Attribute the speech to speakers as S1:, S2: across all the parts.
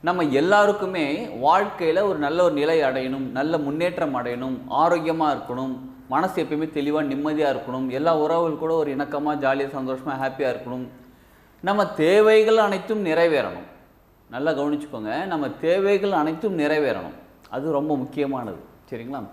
S1: நம்ம எல்லாருக்குமே வாழ்க்கையில் ஒரு நல்ல ஒரு நிலை அடையணும் நல்ல முன்னேற்றம் அடையணும் ஆரோக்கியமாக இருக்கணும் மனசு எப்பயுமே தெளிவாக நிம்மதியாக இருக்கணும் எல்லா உறவுகள் கூட ஒரு இணக்கமாக ஜாலியாக சந்தோஷமாக ஹாப்பியாக இருக்கணும். நம்ம தேவைகள் அனைத்தும் நிறைவேறணும். நல்லா கவனிச்சுக்கோங்க நம்ம தேவைகள் அனைத்தும் நிறைவேறணும். அது ரொம்ப முக்கியமானது. சரிங்களா?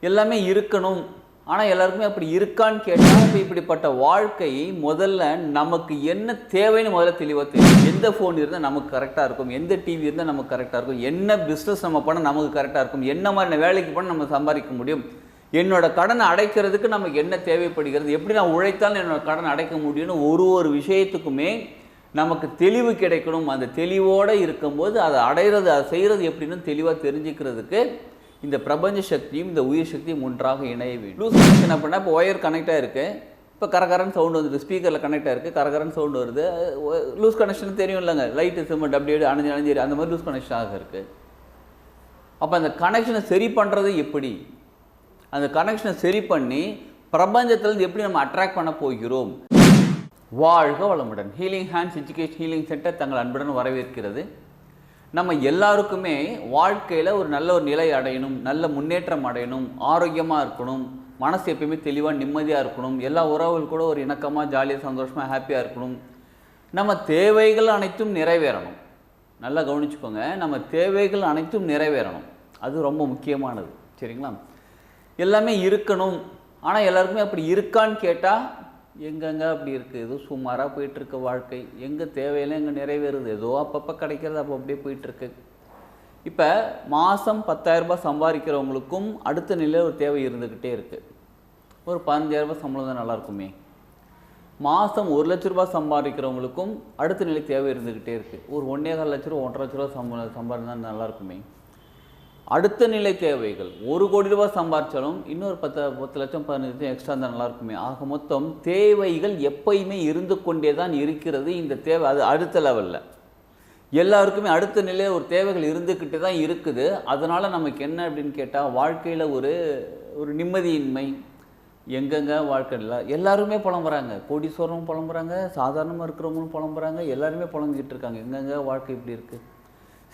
S1: எல்லாமே இருக்கணும். ஆனால் எல்லாருக்குமே அப்படி இருக்கான்னு கேட்டால் இப்போ இப்படிப்பட்ட வாழ்க்கை முதல்ல நமக்கு என்ன தேவைன்னு முதல்ல தெளிவாக தெரியும். எந்த ஃபோன் இருந்தால் நமக்கு கரெக்டாக இருக்கும் எந்த டிவி இருந்தால் நமக்கு கரெக்டாக இருக்கும் என்ன பிஸ்னஸ் நம்ம பண்ணால் நமக்கு கரெக்டாக இருக்கும் என்ன மாதிரி வேலைக்கு பண்ண நம்ம சம்பாதிக்க முடியும் என்னோட கடனை அடைக்கிறதுக்கு நமக்கு என்ன தேவைப்படுகிறது எப்படி நான் உழைத்தாலும் என்னோடய கடனை அடைக்க முடியும்னு ஒரு ஒரு விஷயத்துக்குமே நமக்கு தெளிவு கிடைக்கணும். அந்த தெளிவோடு இருக்கும்போது அதை அடையிறது அதை செய்கிறது எப்படின்னு தெளிவாக தெரிஞ்சுக்கிறதுக்கு இந்த பிரபஞ்ச சக்தியும் இந்த உயிர் சக்தியும் ஒன்றாக இணைய வேண்டும். லூஸ் கனெக்ஷன் என்ன பண்ணால் இப்போ ஒயர் கனெக்டாக இருக்குது இப்போ கரகரன் சவுண்டு வந்துட்டு ஸ்பீக்கரில் கனெக்டாக இருக்குது கரகரன் சவுண்டு வருது. லூஸ் கனெக்ஷன் தெரியும் இல்லைங்க. லைட்டு சிமெண்ட் அப்படியே அணைஞ்சு அணைஞ்சு அந்த மாதிரி லூஸ் கனெக்ஷன் ஆக இருக்குது அப்போ அந்த கனெக்ஷனை சரி பண்ணுறது எப்படி? அந்த கனெக்ஷனை சரி பண்ணி பிரபஞ்சத்திலேருந்து எப்படி நம்ம அட்ராக்ட் பண்ண போகிறோம்? வாழ்க வளமுடன். Healing hands education healing centre தங்கள் அன்புடன் வரவேற்கிறது. நம்ம எல்லாருக்குமே வாழ்க்கையில் ஒரு நல்ல ஒரு நிலை அடையணும் நல்ல முன்னேற்றம் அடையணும் ஆரோக்கியமாக இருக்கணும் மனசு எப்பயுமே தெளிவாக நிம்மதியாக இருக்கணும் எல்லா உறவுகள் கூட ஒரு இணக்கமாக ஜாலியாக சந்தோஷமாக ஹாப்பியாக இருக்கணும். நம்ம தேவைகள் அனைத்தும் நிறைவேறணும். நல்லா கவனிச்சுக்கோங்க நம்ம தேவைகள் அனைத்தும் நிறைவேறணும். அது ரொம்ப முக்கியமானது. சரிங்களா? எல்லாமே இருக்கணும். ஆனால் எல்லாருக்குமே அப்படி இருக்கான்னு கேட்டால் எங்கெங்க அப்படி இருக்குது ஏதோ சுமாராக போயிட்டுருக்கு வாழ்க்கை. எங்கே தேவையெல்லாம் எங்கே நிறைவேறுது? ஏதோ அப்பப்போ கிடைக்கிறது அப்போ அப்படியே போயிட்டுருக்கு. இப்போ மாதம் பத்தாயிரரூபா சம்பாதிக்கிறவங்களுக்கும் அடுத்த நிலையில் ஒரு தேவை இருந்துக்கிட்டே இருக்குது ஒரு பதினஞ்சாயிரரூபா சம்பளம் தான் நல்லாயிருக்குமே மாதம் ஒரு லட்ச ரூபா சம்பாதிக்கிறவங்களுக்கும் அடுத்த நிலை தேவை இருந்துக்கிட்டே இருக்குது ஒரு ஒன்றே கால் லட்ச ரூபா ஒன்றரை லட்ச ரூபா சம்பளம் சம்பாதினா நல்லா இருக்குமே. அடுத்த நிலை தேவைகள். ஒரு கோடி ரூபாய் சம்பாதிச்சாலும் இன்னொரு பத்து பத்து லட்சம் பதினஞ்சு லட்சம் எக்ஸ்ட்ரா இருந்தால் நல்லா இருக்குமே ஆக மொத்தம் தேவைகள் எப்பயுமே இருந்து கொண்டே தான் இருக்கிறது இந்த தேவை. அது அடுத்த லெவலில் எல்லாருக்குமே அடுத்த நிலையில் ஒரு தேவைகள் இருந்துக்கிட்டே தான் இருக்குது. அதனால் நமக்கு என்ன அப்படின்னு கேட்டால் வாழ்க்கையில் ஒரு ஒரு நிம்மதியின்மை. எங்கெங்கே வாழ்க்கையில் எல்லாருமே புலம்புறாங்க. கோடீஸ்வரமும் புலம்புறாங்க. சாதாரணமாக இருக்கிறவங்களும் புலம்புறாங்க. எல்லாருமே புலம்பிக்கிட்டு இருக்காங்க. எங்கெங்க வாழ்க்கை இப்படி இருக்குது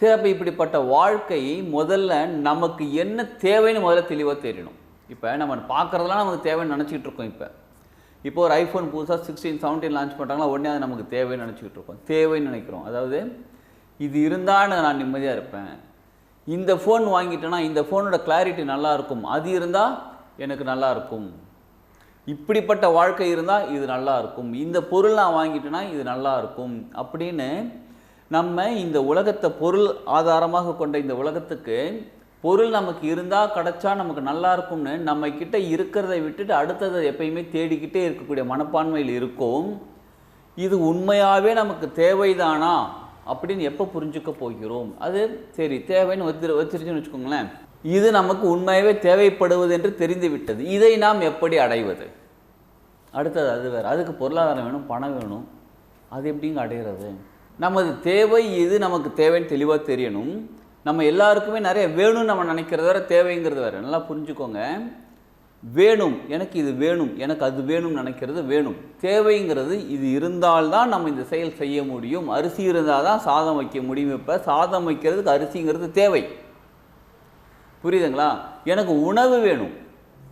S1: சரி அப்போ இப்படிப்பட்ட வாழ்க்கை முதல்ல நமக்கு என்ன தேவைன்னு முதல்ல தெளிவாக தெரியணும். இப்போ நம்ம பார்க்குறதெல்லாம் நமக்கு தேவைன்னு நினச்சிக்கிட்டு இருக்கோம் இப்போ. இப்போ ஒரு ஐஃபோன் புதுசாக சிக்ஸ்டீன் செவன்டீன் லான்ச் பண்ணுறாங்களா உடனே அது நமக்கு தேவைன்னு நினச்சிக்கிட்டு இருக்கோம். தேவைன்னு நினைக்கிறோம். அதாவது இது இருந்தால் நான் நிம்மதியாக இருப்பேன். இந்த ஃபோன் வாங்கிட்டேன்னா இந்த ஃபோனோட கிளாரிட்டி நல்லா இருக்கும். அது இருந்தால் எனக்கு நல்லாயிருக்கும் இப்படிப்பட்ட வாழ்க்கை இருந்தால் இது நல்லா இருக்கும். இந்த பொருள் நான் வாங்கிட்டேன்னா இது நல்லா இருக்கும். அப்படின்னு நம்ம இந்த உலகத்தை பொருள் ஆதாரமாக கொண்ட இந்த உலகத்துக்கு பொருள் நமக்கு இருந்தால் கிடச்சா நமக்கு நல்லா இருக்கும்னு நம்ம கிட்ட இருக்கிறத விட்டுட்டு அடுத்ததை எப்பயுமே தேடிக்கிட்டே இருக்கக்கூடிய மனப்பான்மையில் இருக்கும். இது உண்மையாகவே நமக்கு தேவைதானா? அப்படின்னு எப்போ புரிஞ்சுக்க போகிறோம்? அது சரி தேவைன்னு வச்சிரு வச்சிருச்சுன்னு வச்சுக்கோங்களேன். இது நமக்கு உண்மையாகவே தேவைப்படுவது என்று தெரிந்து விட்டது இதை நாம் எப்படி அடைவது? அடுத்தது அது வேறு. அதுக்கு பொருளாதாரம் வேணும் பணம் வேணும். அது எப்படிங்க அடையிறது? நமது தேவை இது நமக்கு தேவைன்னு தெளிவாக தெரியணும். நம்ம எல்லாருக்குமே நிறைய வேணும்னு நம்ம நினைக்கிறது வேறு தேவைங்கிறது வேறு. நல்லா புரிஞ்சுக்கோங்க. வேணும். எனக்கு இது வேணும். எனக்கு அது வேணும்னு நினைக்கிறது வேணும். தேவைங்கிறது இது இருந்தால்தான் நம்ம இந்த செயல் செய்ய முடியும். அரிசி இருந்தால் தான் சாதம் வைக்க முடியும். இப்போ சாதம் வைக்கிறதுக்கு அரிசிங்கிறது தேவை. புரியுதுங்களா? எனக்கு உணவு வேணும்.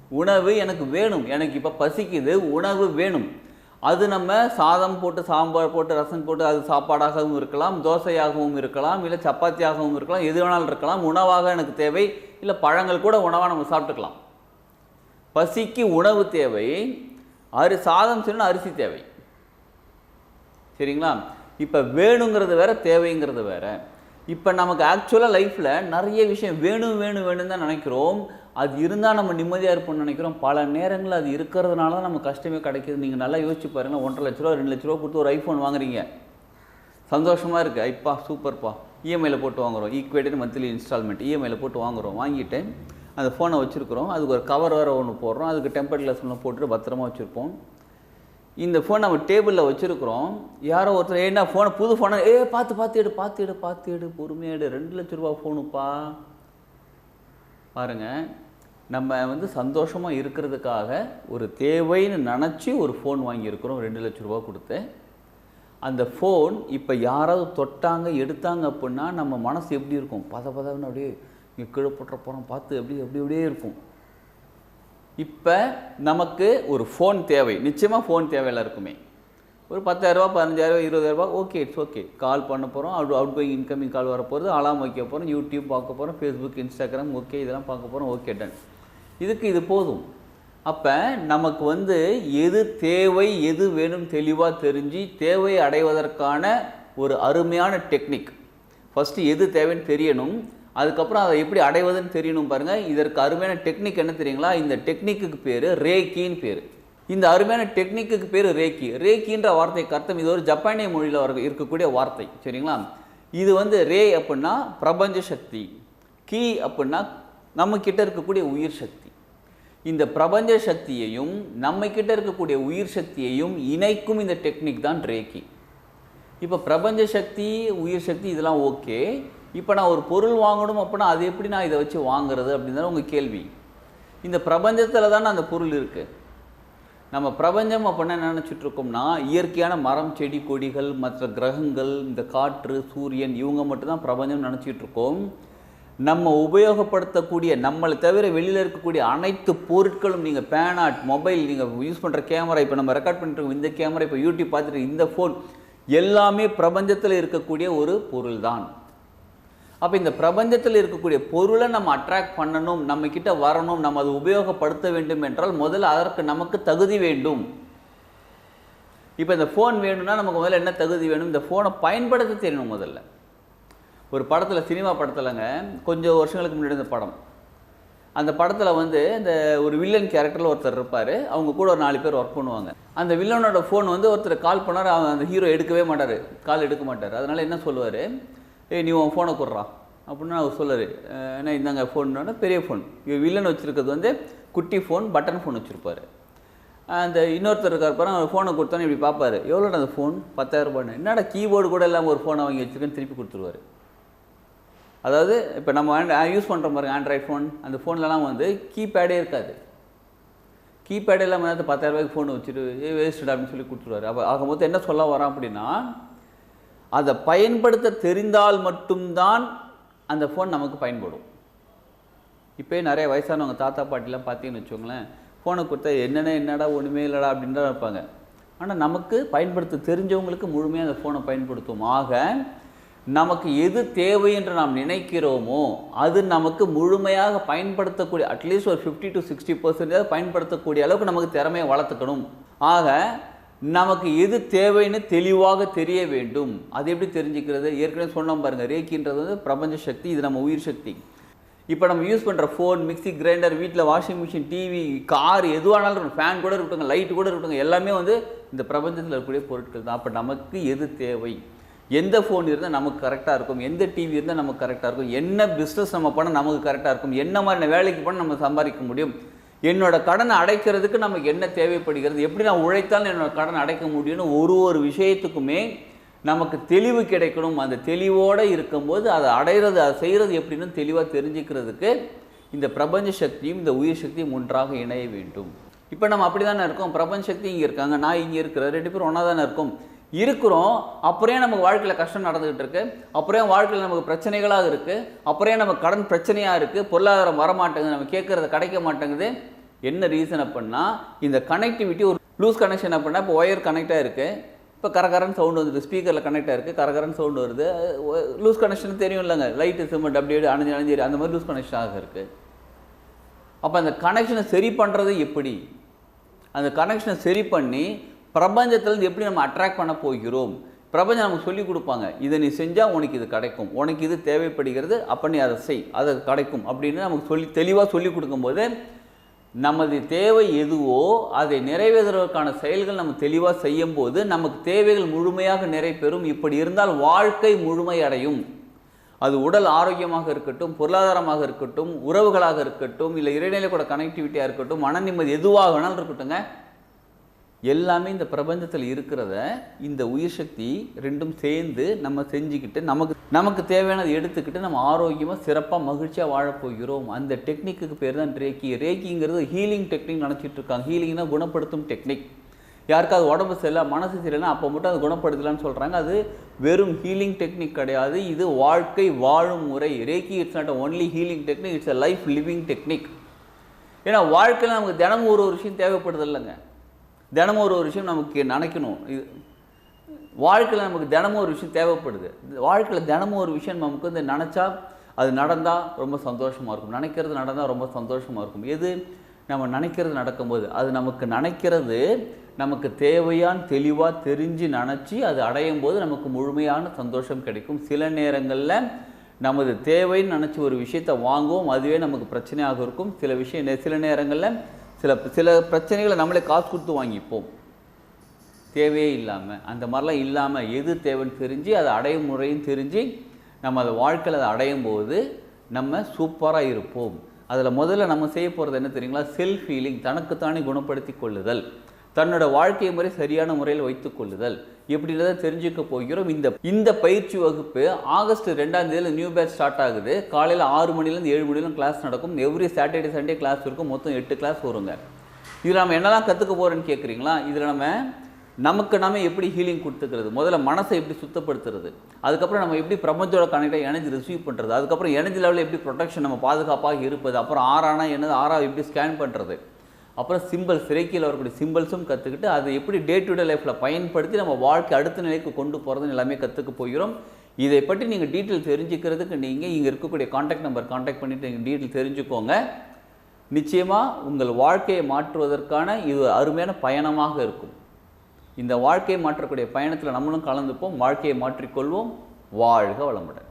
S1: உணவு எனக்கு வேணும். எனக்கு இப்போ பசிக்குது. உணவு வேணும். அது நம்ம சாதம் போட்டு சாம்பார் போட்டு ரசம் போட்டு அது சாப்பாடாகவும் இருக்கலாம் தோசையாகவும் இருக்கலாம் இல்லை சப்பாத்தியாகவும் இருக்கலாம் எது வேணாலும் இருக்கலாம். உணவாக எனக்கு தேவை இல்லை பழங்கள் கூட உணவாக நம்ம சாப்பிட்டுக்கலாம். பசிக்கு உணவு தேவை அரி சாதம் சொன்னால் அரிசி தேவை. சரிங்களா? இப்போ வேணுங்கிறது வேற தேவைங்கிறது வேற. இப்போ நமக்கு ஆக்சுவலாக லைஃப்பில் நிறைய விஷயம் வேணும் வேணும் வேணும் தான் நினைக்கிறோம். அது இருந்தால் நம்ம நிம்மதியாக இருப்போம்னு நினைக்கிறோம். பல நேரங்களில் அது இருக்கிறதுனால தான் நம்ம கஷ்டமே கிடைக்கிது. நீங்கள் நல்லா யோசிச்சு பாருங்கள் ஒன்றரை லட்ச ரூபா ரெண்டு லட்ச ரூபா கொடுத்து ஒரு ஐஃபோன் வாங்குறீங்க. சந்தோஷமாக இருக்குது ஐப்பா சூப்பர்ப்பா. இஎம்ஐயில் போட்டு வாங்குறோம். ஈக்குவேட்டட் மந்த்லி இன்ஸ்டால்மெண்ட் இஎம்ஐயில் போட்டு வாங்குறோம். வாங்கிட்டு அந்த ஃபோனை வச்சுருக்குறோம். அதுக்கு ஒரு கவர் வேறு ஒன்று போடுறோம். அதுக்கு டெம்பர் கிளாஸ் ஒன்று போட்டுட்டு பத்திரமா வச்சுருப்போம். இந்த ஃபோன் நம்ம டேபிளில் வச்சுருக்குறோம். யாரோ ஒருத்தர் என்ன ஃபோனை புது ஃபோனை ஏ பார்த்து பார்த்து எடு பார்த்து எடு பார்த்து எடு. பொறுமையாக எடு. ரெண்டு லட்ச ரூபா ஃபோனுப்பா பாருங்கள் நம்ம வந்து சந்தோஷமாக இருக்கிறதுக்காக ஒரு தேவைன்னு நினச்சி ஒரு ஃபோன் வாங்கியிருக்கிறோம். ரெண்டு லட்ச ரூபா கொடுத்து. அந்த ஃபோன் இப்போ யாராவது தொட்டாங்க எடுத்தாங்க அப்படின்னா நம்ம மனசு எப்படி இருக்கும்? பத பதவன்னு அப்படியே இங்கே கீழே போட்டுற போகிறோம் பார்த்து அப்படி அப்படி அப்படியே இருக்கும். இப்போ நமக்கு ஒரு ஃபோன் தேவை. நிச்சயமாக ஃபோன் தேவையில் இருக்குமே. ஒரு பத்தாயிரரூபா பதினஞ்சாயிரம் இருபதாயிரரூபா ஓகே இட்ஸ் ஓகே கால் பண்ண போகிறோம் out out going incoming call வர போகிறது அலாம் வைக்க போகிறோம் யூடியூப் பார்க்க போகிறோம் ஃபேஸ்புக் இன்ஸ்டாகிராம் ஓகே இதெல்லாம் பார்க்க போகிறோம் ஓகே டன் இதுக்கு இது போதும். அப்போ நமக்கு வந்து எது தேவை எது வேணும் தெளிவாக தெரிஞ்சு தேவை அடைவதற்கான ஒரு அருமையான டெக்னிக். ஃபஸ்ட்டு எது தேவைன்னு தெரியணும். அதுக்கப்புறம் அதை எப்படி அடைவதுன்னு தெரியணும் பாருங்கள் இதற்கு அருமையான டெக்னிக் என்ன தெரியுங்களா? இந்த டெக்னிக்குக்கு பேர் ரேக்கின்னு பேர். இந்த அருமையான டெக்னிக்கு பேர் ரேக்கி. ரேக்கின்ற வார்த்தைக்கு அர்த்தம் இது ஒரு ஜப்பானிய மொழியில் வர இருக்கக்கூடிய வார்த்தை சரிங்களா? இது வந்து ரே அப்படின்னா பிரபஞ்ச சக்தி கீ அப்படின்னா நம்மக்கிட்ட இருக்கக்கூடிய உயிர் சக்தி. இந்த பிரபஞ்ச சக்தியையும் நம்ம கிட்ட இருக்கக்கூடிய உயிர் சக்தியையும் இணைக்கும் இந்த டெக்னிக் தான் ரேக்கி இப்போ பிரபஞ்ச சக்தி உயிர் சக்தி இதெல்லாம் ஓகே. இப்போ நான் ஒரு பொருள் வாங்கணும் அப்படின்னா அது எப்படி நான் இதை வச்சு வாங்குறது அப்படின்னு தான் உங்கள் கேள்வி. இந்த பிரபஞ்சத்தில் தானே அந்த பொருள் இருக்குது நம்ம பிரபஞ்சம் அப்படின்னா என்ன நினச்சிட்ருக்கோம்னா இயற்கையான மரம் செடி கொடிகள் மற்ற கிரகங்கள் இந்த காற்று சூரியன் இவங்க மட்டும்தான் பிரபஞ்சம் நினச்சிட்ருக்கோம் இருக்கோம். நம்ம உபயோகப்படுத்தக்கூடிய நம்மளை தவிர வெளியில் இருக்கக்கூடிய அனைத்து பொருட்களும் நீங்கள் பேனாட் மொபைல் நீங்கள் யூஸ் பண்ணுற கேமரா இப்போ நம்ம ரெக்கார்ட் பண்ணிட்டு இந்த கேமரா இப்போ யூடியூப் பார்த்துட்டு இந்த ஃபோன் எல்லாமே பிரபஞ்சத்தில் இருக்கக்கூடிய ஒரு பொருள் தான் அப்போ இந்த பிரபஞ்சத்தில் இருக்கக்கூடிய பொருளை நம்ம அட்ராக்ட் பண்ணணும் நம்ம கிட்ட வரணும் நம்ம அதை உபயோகப்படுத்த வேண்டும் என்றால் முதல்ல அதற்கு நமக்கு தகுதி வேண்டும். இப்போ இந்த ஃபோன் வேணும்னா நமக்கு முதல்ல என்ன தகுதி வேணும்? இந்த ஃபோனை பயன்படுத்த தெரியணும் முதல்ல. ஒரு படத்தில் சினிமா படத்தில்ங்க கொஞ்சம் வருஷங்களுக்கு முன்னாடி இந்த படம். அந்த படத்தில் வந்து இந்த ஒரு வில்லன் கேரக்டரில் ஒருத்தர் இருப்பார். அவங்க கூட ஒரு நாலு பேர் ஒர்க் பண்ணுவாங்க. அந்த வில்லனோட ஃபோன் வந்து ஒருத்தர் கால் பண்ணார். அவன் அந்த ஹீரோ எடுக்கவே மாட்டார். கால் எடுக்க மாட்டார். அதனால் என்ன சொல்லுவார்? ஏய் நீ உன் ஃபோனை கொடுறான் அப்படின்னு அவர் சொல்லார் ஏன்னா இந்தாங்க ஃபோன்னா பெரிய ஃபோன் வில்லன் வச்சுருக்கிறது வந்து குட்டி ஃபோன் பட்டன் ஃபோன் வச்சுருப்பாரு. அந்த இன்னொருத்தர் இருக்கார் பாருங்க அவர் ஃபோனை கொடுத்தோன்னே இப்படி பார்ப்பார். எவ்வளோடா அந்த ஃபோன் பத்தாயிரம் என்னடா கீபோர்டு கூட இல்லாமல் ஒரு ஃபோனை வாங்கி வச்சுருக்கேன்னு திருப்பி கொடுத்துருவாரு. அதாவது இப்போ நம்ம யூஸ் பண்ணுற பாருங்க ஆண்ட்ராய்ட் ஃபோன் அந்த ஃபோன்லலாம் வந்து கீபேடே இருக்காது. கீபேடே இல்லாமல் வந்து பத்தாயிரம் ரூபாய்க்கு ஃபோன் வச்சுட்டு ஏ அப்படின்னு சொல்லி கொடுத்துருவாரு. அப்போ ஆக மொத்தம் என்ன சொல்ல வரான் அப்படின்னா அதை பயன்படுத்த தெரிந்தால் மட்டும்தான் அந்த ஃபோன் நமக்கு பயன்படும். இப்போயே நிறைய வயசானவங்க தாத்தா பாட்டிலாம் பார்த்தீங்கன்னு வச்சுக்கோங்களேன் ஃபோனை கொடுத்தா என்னென்ன என்னடா ஒன்றுமே இல்லைடா அப்படின்னு தான் இருப்பாங்க. ஆனால் நமக்கு பயன்படுத்த தெரிஞ்சவங்களுக்கு முழுமையாக அந்த ஃபோனை பயன்படுத்துவோம் ஆக நமக்கு எது தேவை என்று நாம் நினைக்கிறோமோ அது நமக்கு முழுமையாக பயன்படுத்தக்கூடிய அட்லீஸ்ட் ஒரு ஃபிஃப்டி டு சிக்ஸ்டி பர்சன்டேஜ் பயன்படுத்தக்கூடிய அளவுக்கு நமக்கு திறமையை வளர்த்துக்கணும். ஆக நமக்கு எது தேவைன்னு தெளிவாக தெரிய வேண்டும். அது எப்படி தெரிஞ்சுக்கிறது? ஏற்கனவே சொன்னோம் பாருங்கள் ரேக்கின்றது வந்து பிரபஞ்ச சக்தி இது நம்ம உயிர் சக்தி. இப்போ நம்ம யூஸ் பண்ணுற ஃபோன் மிக்ஸி கிரைண்டர் வீட்டில் வாஷிங் மிஷின் டிவி கார் எதுவானாலும் இருக்கட்டும் ஃபேன் கூட இருக்கட்டும் லைட் கூட இருக்கட்டும் எல்லாமே வந்து இந்த பிரபஞ்சத்தில் இருக்கக்கூடிய பொருட்கள் தான். அப்போ நமக்கு எது தேவை? எந்த ஃபோன் இருந்தால் நமக்கு கரெக்டாக இருக்கும் எந்த டிவி இருந்தால் நமக்கு கரெக்டாக இருக்கும் என்ன பிஸ்னஸ் நம்ம பண்ணால் நமக்கு கரெக்டாக இருக்கும் என்ன மாதிரி வேலைக்கு பண்ண நம்ம சம்பாதிக்க முடியும்? என்னோட கடனை அடைக்கிறதுக்கு நமக்கு என்ன தேவைப்படுகிறது? எப்படி நான் உழைத்தாலும் என்னோட கடனை அடைக்க முடியும்னு ஒரு ஒரு விஷயத்துக்குமே நமக்கு தெளிவு கிடைக்கணும். அந்த தெளிவோடு இருக்கும்போது அதை அடைகிறது அதை செய்கிறது எப்படின்னு தெளிவாக தெரிஞ்சுக்கிறதுக்கு இந்த பிரபஞ்ச சக்தியும் இந்த உயிர் சக்தியும் ஒன்றாக இணைய வேண்டும். இப்போ நம்ம அப்படி தானே இருக்கோம். பிரபஞ்ச சக்தி இங்கே இருக்காங்க நான் இங்கே இருக்கிற ரெண்டு பேரும் ஒன்றா தானே இருக்கும். இருக்கிறோம் அப்புறம் நமக்கு வாழ்க்கையில் கஷ்டம் நடந்துகிட்டு இருக்கு அப்புறம் வாழ்க்கையில் நமக்கு பிரச்சனைகளாக இருக்குது அப்புறம் நமக்கு கடன் பிரச்சனையாக இருக்குது பொருளாதாரம் வரமாட்டேங்குது நம்ம கேட்குறது கிடைக்க மாட்டேங்குது. என்ன ரீசன் அப்படின்னா இந்த கனெக்டிவிட்டி ஒரு லூஸ் கனெக்ஷன் அப்படின்னா இப்போ ஒயர் கனெக்டாக இருக்குது இப்போ கரகரன் சவுண்டு வந்துட்டு ஸ்பீக்கரில் கனெக்ட் ஆயிருக்கு கரகரன் சவுண்டு வருது. லூஸ் கனெக்ஷன் தெரியும் இல்லைங்க. லைட்டு சிமெண்ட் அப்படி அணிஞ்சு அணிஞ்சு அந்த மாதிரி லூஸ் கனெக்ஷன் ஆக இருக்குது அப்போ அந்த கனெக்ஷனை சரி பண்ணுறது எப்படி? அந்த கனெக்ஷனை சரி பண்ணி பிரபஞ்சத்திலேருந்து எப்படி நம்ம அட்ராக்ட் பண்ண போகிறோம்? பிரபஞ்சம் நமக்கு சொல்லி கொடுப்பாங்க இதை நீ செஞ்சால் உனக்கு இது கிடைக்கும். உனக்கு இது தேவைப்படுகிறது அப்போ நீ அதை செய். அது கிடைக்கும். அப்படின்னு நமக்கு சொல்லி தெளிவாக சொல்லி கொடுக்கும்போது நமது தேவை எதுவோ அதை நிறைவேற்றுவதற்கான செயல்கள் நம்ம தெளிவாக செய்யும் போது நமக்கு தேவைகள் முழுமையாக நிறைவேறும். இப்படி இருந்தால் வாழ்க்கை முழுமையடையும் அது உடல் ஆரோக்கியமாக இருக்கட்டும் பொருளாதாரமாக இருக்கட்டும் உறவுகளாக இருக்கட்டும் இல்லை இறைநிலை கூட கனெக்டிவிட்டியாக இருக்கட்டும் மன நிம்மதி எதுவாக வேணாலும் இருக்கட்டுங்க எல்லாமே இந்த பிரபஞ்சத்தில் இருக்கிறத இந்த உயிர் சக்தி ரெண்டும் சேர்ந்து நம்ம செஞ்சுக்கிட்டு நமக்கு நமக்கு தேவையானதை எடுத்துக்கிட்டு நம்ம ஆரோக்கியமாக சிறப்பாக மகிழ்ச்சியாக வாழப்போகிறோம் அந்த டெக்னிக்கு பேர் தான் ரேக்கி. ரேக்கிங்கிறது ஹீலிங் டெக்னிக் நினச்சிட்டு இருக்காங்க. ஹீலிங்னா குணப்படுத்தும் டெக்னிக் யாருக்காவது உடம்பு சரியில்லை மனசு சரியில்லைன்னா அப்போ மட்டும் அது குணப்படுத்தலாம்னு சொல்கிறாங்க அது வெறும் ஹீலிங் டெக்னிக் கிடையாது. இது வாழ்க்கை வாழும் முறை. Reiki it's not only healing technique it's a life living technique ஏன்னா வாழ்க்கையில் நமக்கு தினமும் ஒரு ஒரு விஷயம் தேவைப்படுது இல்லைங்க. தினமும் ஒரு ஒரு விஷயம் நமக்கு நினைக்கணும். இது வாழ்க்கையில் நமக்கு தினமும் ஒரு விஷயம் தேவைப்படுது. வாழ்க்கையில் தினமும் ஒரு விஷயம் நமக்கு வந்து நினச்சா அது நடந்தால் ரொம்ப சந்தோஷமாக இருக்கும். நினைக்கிறது நடந்தால் ரொம்ப சந்தோஷமாக இருக்கும். எது? நம்ம நினைக்கிறது நடக்கும்போது. அது நமக்கு நினைக்கிறது நமக்கு தேவையான தெளிவாக தெரிஞ்சு நினச்சி அது அடையும் போது நமக்கு முழுமையான சந்தோஷம் கிடைக்கும். சில நேரங்களில் நமது தேவைன்னு நினச்சி ஒரு விஷயத்தை வாங்குவோம். அதுவே நமக்கு பிரச்சனையாக இருக்கும். சில விஷயம் சில நேரங்களில் சில சில பிரச்சனைகளை நம்மளே காசு கொடுத்து வாங்கிப்போம். தேவையே இல்லாமல் அந்த மாதிரிலாம் இல்லாமல் எது தேவைன்னு தெரிஞ்சு அதை அடையும் முறையும் தெரிஞ்சு நம்ம அதை வாழ்க்கையில் அதை அடையும் போது நம்ம சூப்பராக இருப்போம். அதில் முதல்ல நம்ம செய்ய போகிறது என்ன தெரியுங்களா? செல்ஃப் ஃபீலிங் தனக்குத்தானே குணப்படுத்தி கொள்ளுதல். தன்னோட வாழ்க்கை முறை சரியான முறையில் வைத்துக் கொள்ளுதல். எப்படின்றத தெரிஞ்சுக்க போகிறோம். இந்த இந்த பயிற்சி வகுப்பு ஆகஸ்ட் ரெண்டாம் தேதியில் நியூ பேட்ச் ஸ்டார்ட் ஆகுது. காலையில் ஆறு மணிலேருந்து ஏழு மணிலும் கிளாஸ் நடக்கும். எவ்ரி சாட்டர்டே சண்டே கிளாஸ் இருக்கும். மொத்தம் எட்டு கிளாஸ் வருங்க. இதில் நம்ம என்னெல்லாம் கற்றுக்க போகிறோன்னு கேட்குறீங்களா இதில் நம்ம நமக்கு நாம எப்படி ஹீலிங் கொடுத்துக்கிறது? முதல்ல மனசை எப்படி சுத்தப்படுத்துறது? அதுக்கப்புறம் நம்ம எப்படி பிரபஞ்சோட கனெக்டாக எனர்ஜி ரிசீவ் பண்ணுறது அதுக்கப்புறம் எனர்ஜி லெவலில் எப்படி ப்ரொடெக்ஷன் நம்ம பாதுகாப்பாக இருப்பது? அப்புறம் ஆறானா என்னது? ஆறா எப்படி ஸ்கேன் பண்ணுறது அப்புறம் சிம்பிள்ஸ் இறைக்கியில் வரக்கூடிய சிம்பிள்ஸும் கற்றுக்கிட்டு அதை எப்படி டே டு டே லைஃப்பில் பயன்படுத்தி நம்ம வாழ்க்கை அடுத்த நிலைக்கு கொண்டு போகிறதுன்னு எல்லாமே கற்றுக்க போகிறோம். இதை பற்றி நீங்கள் டீட்டெயில் தெரிஞ்சுக்கிறதுக்கு நீங்கள் இங்கே இருக்கக்கூடிய காண்டாக்ட் நம்பர் காண்டாக்ட் பண்ணிவிட்டு நீங்கள் டீட்டெயில் தெரிஞ்சுக்கோங்க. நிச்சயமாக உங்கள் வாழ்க்கையை மாற்றுவதற்கான இது அருமையான பயணமாக இருக்கும். இந்த வாழ்க்கையை மாற்றக்கூடிய பயணத்தில் நம்மளும் கலந்துப்போம் வாழ்க்கையை மாற்றிக்கொள்வோம். வாழ்க வளமுடன்.